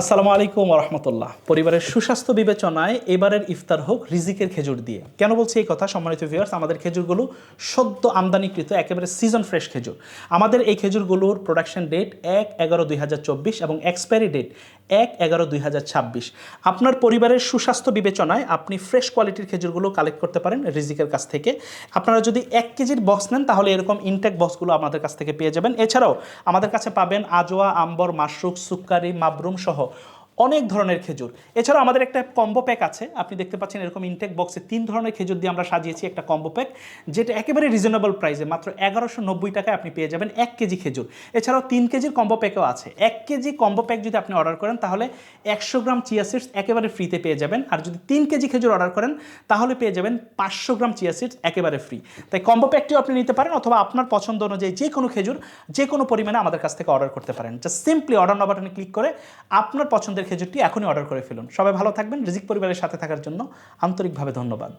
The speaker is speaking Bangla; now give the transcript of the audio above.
আসসালামু আলাইকুম রহমতুল্লাহ পরিবারের সুস্বাস্থ্য বিবেচনায় এবারের ইফতার হোক রিজিকের খেজুর দিয়ে। কেন বলছি এই কথা? সম্মানিত ভিউয়ার্স আমাদের খেজুরগুলো সদ্য আমদানিকৃত, একেবারে সিজন ফ্রেশ খেজুর। আমাদের এই খেজুরগুলোর প্রোডাকশন ডেট এক এগারো দুই এবং এক্সপায়ারি ডেট এক এগারো দুই আপনার পরিবারের সুস্বাস্থ্য বিবেচনায় আপনি ফ্রেশ কোয়ালিটির খেজুরগুলো কালেক্ট করতে পারেন রিজিকের কাছ থেকে। আপনারা যদি এক কেজির বক্স নেন, তাহলে এরকম ইনটেক বক্সগুলো আমাদের কাছ থেকে পেয়ে যাবেন। এছাড়াও আমাদের কাছে পাবেন আজোয়া, আম্বর মাশরুক সুক্কারি, মাবরুম সহ 候，অনেক ধরনের খেজুর। এছাড়াও আমাদের একটা কম্বো প্যাক আছে। আপনি দেখতে পাচ্ছেন এরকম ইনটেক বক্সে তিন ধরনের খেজুর দিয়ে আমরা সাজিয়েছি একটা কম্বো প্যাক, যেটা একেবারে রিজনেবল প্রাইসে মাত্র এগারোশো নব্বই টাকায় আপনি পেয়ে যাবেন এক কেজি খেজুর। এছাড়াও তিন কেজির কম্বো প্যাকও আছে। এক কেজি কম্বো প্যাক যদি আপনি অর্ডার করেন, তাহলে একশো গ্রাম চিয়া সিডস একেবারে ফ্রিতে পেয়ে যাবেন। আর যদি তিন কেজি খেজুর অর্ডার করেন, তাহলে পেয়ে যাবেন পাঁচশো গ্রাম চিয়া সিডস একেবারে ফ্রি তাই কম্বো প্যাকটিও আপনি নিতে পারেন অথবা আপনার পছন্দ অনুযায়ী যে কোনো খেজুর, যে কোনো পরিমাণে আমাদের কাছ থেকে অর্ডার করতে পারেন। জাস্ট সিম্পলি অর্ডার বাটনে ক্লিক করে আপনার পছন্দের খেজুরটি এখনই অর্ডার করে ফেলুন। সবাই ভালো থাকবেন, রিজিক পরিবারের সাথে থাকার জন্য আন্তরিকভাবে ধন্যবাদ।